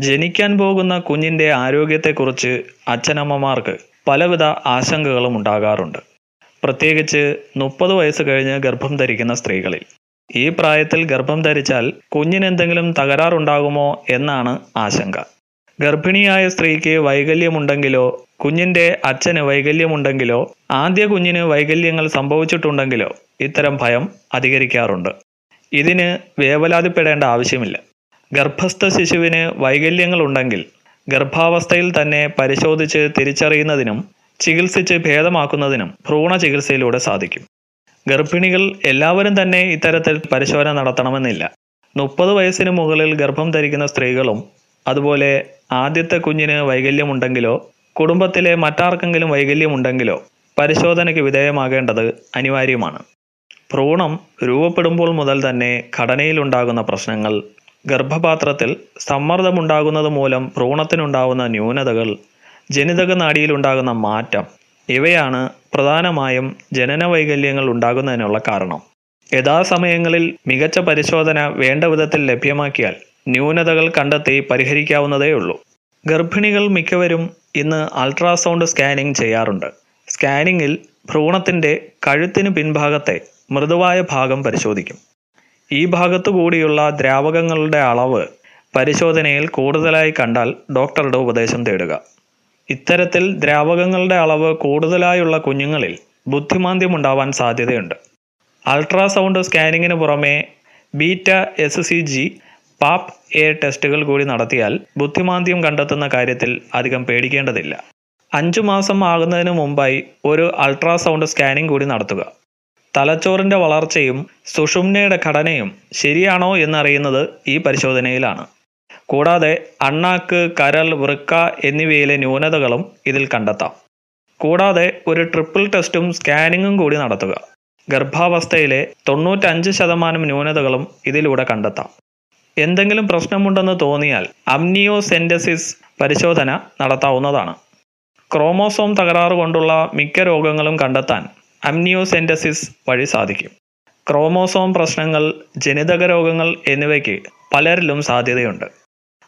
ജനിക്കാൻ പോകുന്ന കുഞ്ഞിന്റെ ആരോഗ്യത്തെക്കുറിച്ച് അച്ഛനമ്മമാർക്ക് പലവിധ ആശങ്കകളും ഉണ്ടാകാറുണ്ട്. പ്രത്യേകിച്ച് മുപ്പത് വയസ്സ് കഴിഞ്ഞ് ഗർഭം ധരിക്കുന്ന സ്ത്രീകളിൽ. ഈ പ്രായത്തിൽ ഗർഭം ധരിച്ചാൽ കുഞ്ഞിന് എന്തെങ്കിലും തകരാറുണ്ടാകുമോ എന്നാണ് ആശങ്ക. ഗർഭിണിയായ സ്ത്രീക്ക് വൈകല്യമുണ്ടെങ്കിലോ കുഞ്ഞിന്റെ അച്ഛന് വൈകല്യമുണ്ടെങ്കിലോ ആദ്യ കുഞ്ഞിന് വൈകല്യങ്ങൾ സംഭവിച്ചിട്ടുണ്ടെങ്കിലോ ഇത്തരം ഭയം അധികരിക്കാറുണ്ട്. ഇതിന് വേവലാതിപ്പെടേണ്ട ആവശ്യമില്ല. ഗർഭസ്ഥ ശിശുവിന് വൈകല്യങ്ങളുണ്ടെങ്കിൽ ഗർഭാവസ്ഥയിൽ തന്നെ പരിശോധിച്ച് തിരിച്ചറിയുന്നതിനും ചികിത്സിച്ച് ഭേദമാക്കുന്നതിനും ഭ്രൂണ ചികിത്സയിലൂടെ സാധിക്കും. ഗർഭിണികൾ എല്ലാവരും തന്നെ ഇത്തരത്തിൽ പരിശോധന നടത്തണമെന്നില്ല. മുപ്പത് വയസ്സിന് മുകളിൽ ഗർഭം ധരിക്കുന്ന സ്ത്രീകളും അതുപോലെ ആദ്യത്തെ കുഞ്ഞിന് വൈകല്യമുണ്ടെങ്കിലോ കുടുംബത്തിലെ മറ്റാർക്കെങ്കിലും വൈകല്യമുണ്ടെങ്കിലോ പരിശോധനയ്ക്ക് വിധേയമാകേണ്ടത് അനിവാര്യമാണ്. ഭ്രൂണം രൂപപ്പെടുമ്പോൾ മുതൽ തന്നെ ഘടനയിലുണ്ടാകുന്ന പ്രശ്നങ്ങൾ ഗർഭപാത്രത്തിൽ സമ്മർദ്ദമുണ്ടാകുന്നത് മൂലം ഭ്രൂണത്തിനുണ്ടാകുന്ന ന്യൂനതകൾ ജനിതക നാഡിയിലുണ്ടാകുന്ന മാറ്റം ഇവയാണ് പ്രധാനമായും ജനനവൈകല്യങ്ങൾ ഉണ്ടാകുന്നതിനുള്ള കാരണം. യഥാസമയങ്ങളിൽ മികച്ച പരിശോധന വേണ്ട വിധത്തിൽ ലഭ്യമാക്കിയാൽ ന്യൂനതകൾ കണ്ടെത്തി പരിഹരിക്കാവുന്നതേയുള്ളൂ ഗർഭിണികൾ മിക്കവരും ഇന്ന് അൾട്രാസൗണ്ട് സ്കാനിംഗ് ചെയ്യാറുണ്ട്. സ്കാനിങ്ങിൽ ഭ്രൂണത്തിന്റെ കഴുത്തിന് പിൻഭാഗത്തെ മൃദുവായ ഭാഗം പരിശോധിക്കും. ഈ ഭാഗത്തു കൂടിയുള്ള ദ്രാവകങ്ങളുടെ അളവ് പരിശോധനയിൽ കൂടുതലായി കണ്ടാൽ ഡോക്ടറുടെ ഉപദേശം തേടുക. ഇത്തരത്തിൽ ദ്രാവകങ്ങളുടെ അളവ് കൂടുതലായുള്ള കുഞ്ഞുങ്ങളിൽ ബുദ്ധിമാന്ദ്യമുണ്ടാവാൻ സാധ്യതയുണ്ട്. അൾട്രാസൗണ്ട് സ്കാനിങ്ങിന് പുറമെ beta S C G PAPP A ടെസ്റ്റുകൾ കൂടി നടത്തിയാൽ ബുദ്ധിമാന്ദ്യം കണ്ടെത്തുന്ന കാര്യത്തിൽ അധികം പേടിക്കേണ്ടതില്ല. അഞ്ചു മാസം ആകുന്നതിന് മുമ്പായി ഒരു അൾട്രാസൗണ്ട് സ്കാനിംഗ് കൂടി നടത്തുക. തലച്ചോറിന്റെ വളർച്ചയും സുഷുമ്നയുടെ ഘടനയും ശരിയാണോ എന്നറിയുന്നത് ഈ പരിശോധനയിലാണ്. കൂടാതെ അണ്ണാക്ക് കരൾ വൃക്ക എന്നിവയിലെ ന്യൂനതകളും ഇതിൽ കണ്ടെത്താം. കൂടാതെ ഒരു ട്രിപ്പിൾ ടെസ്റ്റും സ്കാനിങ്ങും കൂടി നടത്തുക. ഗർഭാവസ്ഥയിലെ തൊണ്ണൂറ്റഞ്ച് ശതമാനം ന്യൂനതകളും ഇതിലൂടെ കണ്ടെത്താം. എന്തെങ്കിലും പ്രശ്നമുണ്ടെന്ന് തോന്നിയാൽ അമ്നിയോസെന്റസിസ് പരിശോധന നടത്താവുന്നതാണ്. ക്രോമോസോം തകരാറ് കൊണ്ടുള്ള മിക്ക രോഗങ്ങളും കണ്ടെത്താൻ അമ്നിയോസെന്റസിസ് വഴി സാധിക്കും. ക്രോമോസോം പ്രശ്നങ്ങൾ ജനിതക രോഗങ്ങൾ എന്നിവയ്ക്ക് പലരിലും സാധ്യതയുണ്ട്.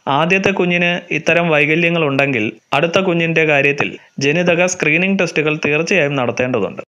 ആദ്യത്തെ കുഞ്ഞിന് ഇത്തരം വൈകല്യങ്ങൾ ഉണ്ടെങ്കിൽ അടുത്ത കുഞ്ഞിന്റെ കാര്യത്തിൽ ജനിതക സ്ക്രീനിംഗ് ടെസ്റ്റുകൾ തീർച്ചയായും നടത്തേണ്ടതുണ്ട്.